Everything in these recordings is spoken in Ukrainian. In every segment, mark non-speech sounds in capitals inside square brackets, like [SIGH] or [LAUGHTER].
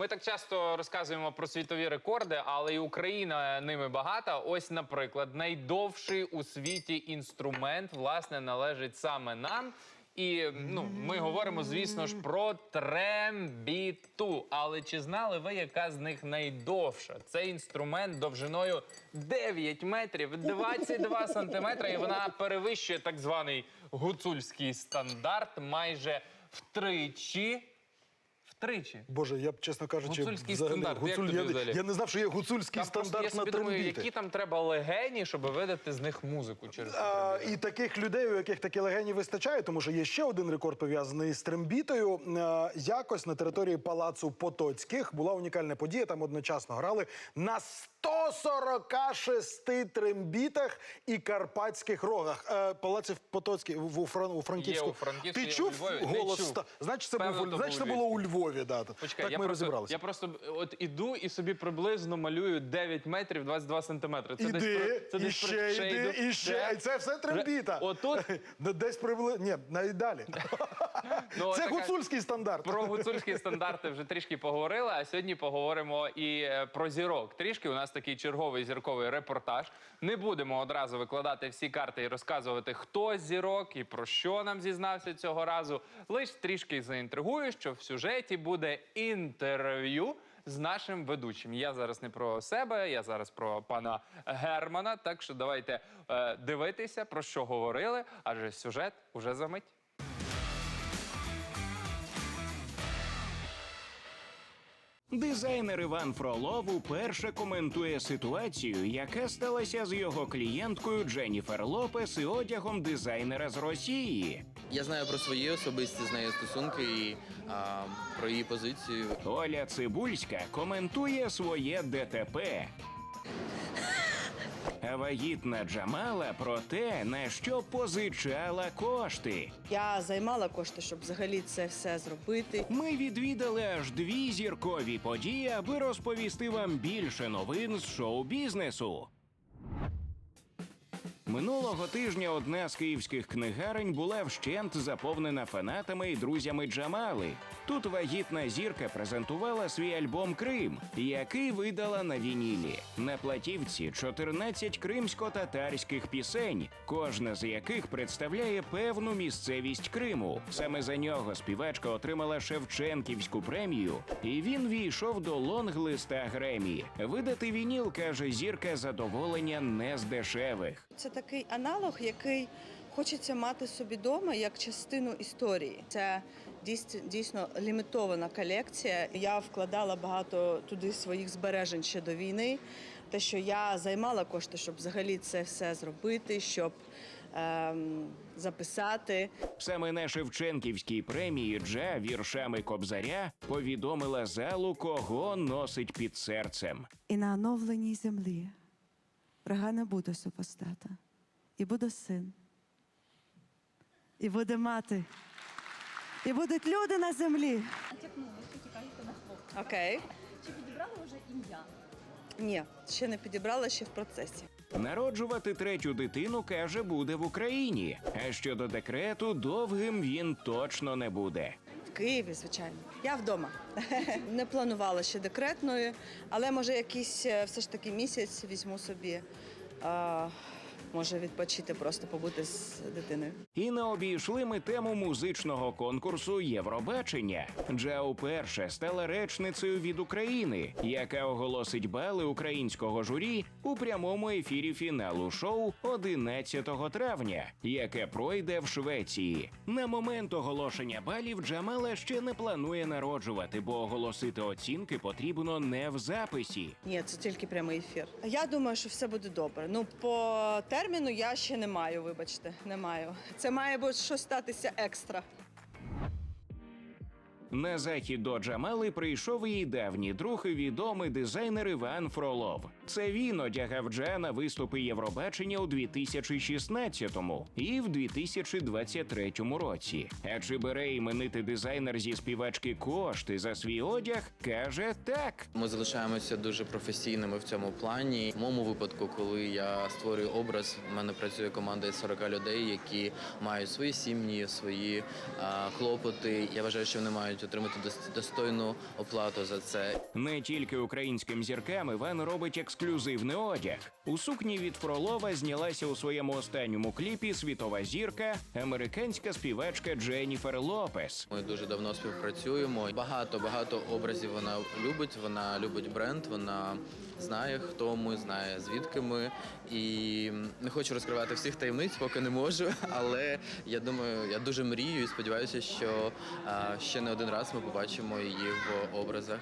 Ми так часто розказуємо про світові рекорди, але і Україна ними багата. Ось, наприклад, найдовший у світі інструмент власне належить саме нам. І ну, ми говоримо, звісно ж, про трембіту. Але чи знали ви, яка з них найдовша? Це інструмент довжиною 9 метрів 22 сантиметри, і вона перевищує так званий гуцульський стандарт майже втричі. Втричі. Боже, я б чесно кажучи, Гуцульський взагалі, стандарт, як гуцуль, тобі я, взагалі? я не знав, що є гуцульський Там просто я стандарт на собі думаю, трембіти. які там треба легені, щоб видати з них музику через А, і таких людей, у яких такі легені вистачає, тому що є ще один рекорд пов'язаний з трембітою. А, якось на території палацу Потоцьких була унікальна подія. Там одночасно грали на 146 трембітах і карпатських рогах. Е, Палаців Потоцьких в у, Фран, у Франківську. Є у Франківську, Ти є у чув? Не голос? чув. ста- Значить, це Певно, був то значить, це було у Львові. Да. Почекай, так я ми просто, розібралися. я просто от іду і собі приблизно малюю 9 метрів 22 сантиметри. Це Іди, десь про- це і про- ще йди, йду. і ще. Де? І це все трембіта. Отут? [LAUGHS] Ну, Десь приблизно. Ні, навіть далі. [LAUGHS] Ну, Це така- гуцульський стандарт. Про гуцульські стандарти вже трішки поговорили. А сьогодні поговоримо і е, про зірок. Трішки у нас такий черговий зірковий репортаж. Не будемо одразу викладати всі карти і розказувати, хто з зірок і про що нам зізнався цього разу. Лиш трішки заінтригую, що в сюжеті буде інтерв'ю. З нашим ведучим. Я зараз не про себе, я зараз про пана Германа. Так що давайте е, дивитися, про що говорили, адже сюжет уже за мить. Дизайнер Іван Фролов уперше коментує ситуацію, яка сталася з його клієнткою Дженніфер Лопес і одягом дизайнера з Росії. Я знаю про свої особисті з нею стосунки і а, про її позицію. Оля Цибульська коментує своє ДТП. Вагітна Джамала про те, на що позичала кошти. Я займала кошти, щоб взагалі це все зробити. Ми відвідали аж дві зіркові події, аби розповісти вам більше новин з шоу-бізнесу. Минулого тижня одна з київських книгарень була вщент заповнена фанатами і друзями Джамали. Тут вагітна зірка презентувала свій альбом Крим, який видала на вінілі. На платівці 14 кримсько-татарських пісень, кожна з яких представляє певну місцевість Криму. Саме за нього співачка отримала Шевченківську премію, і він війшов до лонг-листа Гремі. Видати вініл каже зірка задоволення не з дешевих. Це такий аналог, який хочеться мати собі вдома як частину історії. Це дійсно, дійсно лімітована колекція. Я вкладала багато туди своїх збережень ще до війни. Те, що я займала кошти, щоб взагалі це все зробити, щоб ем, записати. Саме на Шевченківській премії Джа віршами Кобзаря повідомила залу, кого носить під серцем. І на оновленій землі врага не буде супостата, і буде син, і буде мати, і будуть люди на землі. Окей. Чи підібрали вже ім'я? Ні, ще не підібрала, ще в процесі. Народжувати третю дитину каже, буде в Україні. А щодо декрету, довгим він точно не буде. В Києві, звичайно. Я вдома. [LAUGHS] Не планувала ще декретною, але може якийсь е, все ж таки місяць візьму собі. А, може відпочити, просто побути з дитиною. І не обійшли ми тему музичного конкурсу Євробачення. Джа уперше стала речницею від України, яка оголосить бали українського журі у прямому ефірі фіналу шоу 11 травня, яке пройде в Швеції. На момент оголошення балів Джамала ще не планує народжувати, бо оголосити оцінки потрібно не в записі. Ні, це тільки прямий ефір. Я думаю, що все буде добре. Ну, по терміну я ще не маю, вибачте, не маю. Це має бути щось статися екстра. На захід до Джамали прийшов її давній друг і відомий дизайнер Іван Фролов. Це він одягав Джа на виступи Євробачення у 2016-му і в 2023 році. А чи бере іменитий дизайнер зі співачки кошти за свій одяг? каже так. Ми залишаємося дуже професійними в цьому плані. В моєму випадку, коли я створюю образ, в мене працює команда із 40 людей, які мають свої сім'ї, свої а, хлопоти. Я вважаю, що вони мають отримати достойну оплату за це. Не тільки українським зіркам Іван робить ексклюзивний одяг. У сукні від Фролова знялася у своєму останньому кліпі світова зірка, американська співачка Дженніфер Лопес. Ми дуже давно співпрацюємо. Багато багато образів вона любить. Вона любить бренд. Вона знає, хто ми, знає звідки ми. І не хочу розкривати всіх таємниць, поки не можу. [LAUGHS] Але я думаю, я дуже мрію і сподіваюся, що ще не один раз ми побачимо її в образах.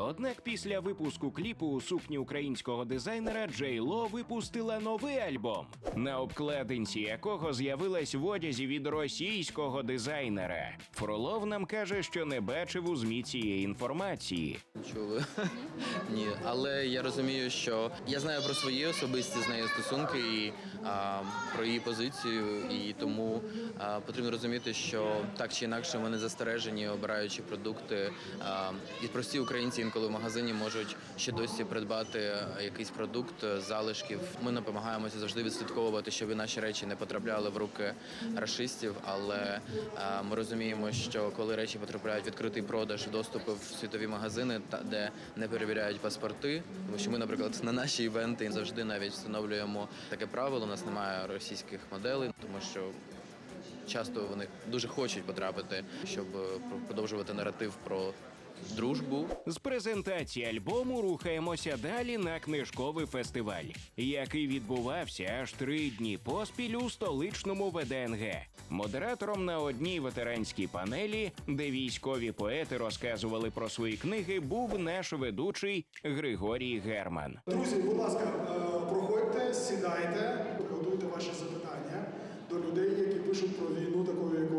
Однак після випуску кліпу у сукні українського дизайнера Джей Ло випустила новий альбом, на обкладинці якого з'явилась в одязі від російського дизайнера. Фролов нам каже, що не бачив у змі цієї інформації. Чули? [LAUGHS] Ні, але я розумію, що я знаю про свої особисті з нею стосунки і а, про її позицію, і тому а, потрібно розуміти, що так чи інакше не застережені, обираючи продукти. А, і прості українці інколи в магазині можуть ще досі придбати якийсь продукт залишків. Ми намагаємося завжди відслідковувати, щоб наші речі не потрапляли в руки рашистів. Але а, ми розуміємо, що коли речі потрапляють в відкритий продаж, доступи в світові магазини, та де не перевіряють паспорти, тому що ми, наприклад, на наші івенти завжди навіть встановлюємо таке правило. У нас немає російських моделей, тому що. Часто вони дуже хочуть потрапити, щоб е, продовжувати наратив про дружбу, З презентації альбому рухаємося далі на книжковий фестиваль, який відбувався аж три дні поспіль у столичному ВДНГ. Модератором на одній ветеранській панелі, де військові поети розказували про свої книги, був наш ведучий Григорій Герман. Друзі, будь ласка, е, проходьте, сідайте, готуйте ваші запитання до людей, які пишуть про війну, такою, якою.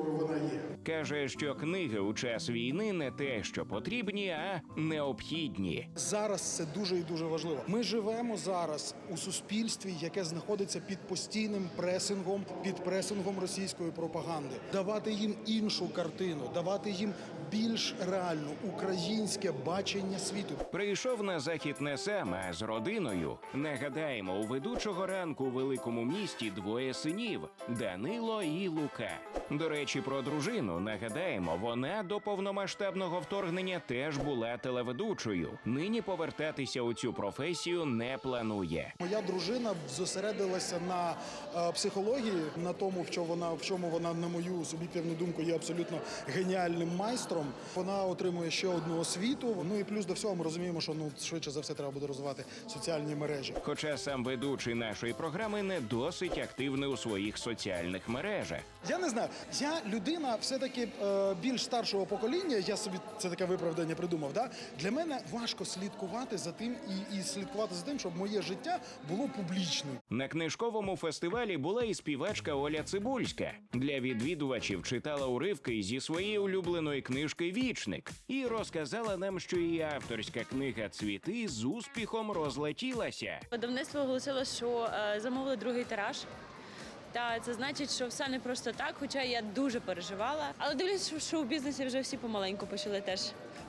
Каже, що книги у час війни не те, що потрібні, а необхідні. Зараз це дуже і дуже важливо. Ми живемо зараз у суспільстві, яке знаходиться під постійним пресингом, під пресингом російської пропаганди. Давати їм іншу картину, давати їм більш реальну українське бачення світу. Прийшов на захід не сам, а з родиною. Нагадаємо, у ведучого ранку у великому місті двоє синів Данило і Лука. До речі, про дружину нагадаємо, вона до повномасштабного вторгнення теж була телеведучою. Нині повертатися у цю професію не планує. Моя дружина зосередилася на е, психології, на тому, в чому вона в чому вона, на мою суб'єктивну думку, є абсолютно геніальним майстром. Вона отримує ще одну освіту. Ну і плюс до всього ми розуміємо, що ну швидше за все треба буде розвивати соціальні мережі. Хоча сам ведучий нашої програми не досить активний у своїх соціальних мережах. Я не знаю. Я людина все-таки е, більш старшого покоління. Я собі це таке виправдання придумав. Да? Для мене важко слідкувати за тим і, і слідкувати за тим, щоб моє життя було публічним. На книжковому фестивалі була і співачка Оля Цибульська. Для відвідувачів читала уривки зі своєї улюбленої книжки Вічник і розказала нам, що її авторська книга Цвіти з успіхом розлетілася. Видавництво оголосило, що е, замовили другий тираж. Та це значить, що все не просто так, хоча я дуже переживала. Але дивлюсь, що в шоу-бізнесі вже всі помаленьку почали теж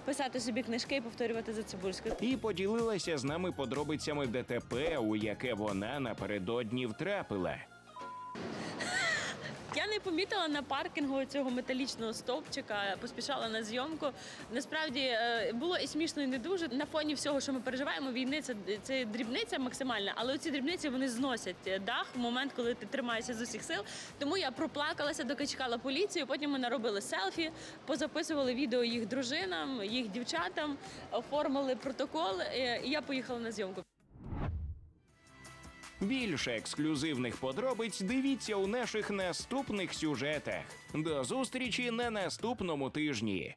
писати собі книжки і повторювати за Цибульською. І поділилася з нами подробицями ДТП, у яке вона напередодні втрапила. Я не помітила на паркінгу цього металічного стовпчика, поспішала на зйомку. Насправді е, було і смішно, і не дуже. На фоні всього, що ми переживаємо, війни це, це дрібниця максимальна, але оці дрібниці вони зносять дах в момент, коли ти тримаєшся з усіх сил. Тому я проплакалася, доки чекала поліцію. Потім ми наробили селфі, позаписували відео їх дружинам, їх дівчатам, оформили протокол. е, І я поїхала на зйомку. Більше ексклюзивних подробиць дивіться у наших наступних сюжетах. До зустрічі на наступному тижні.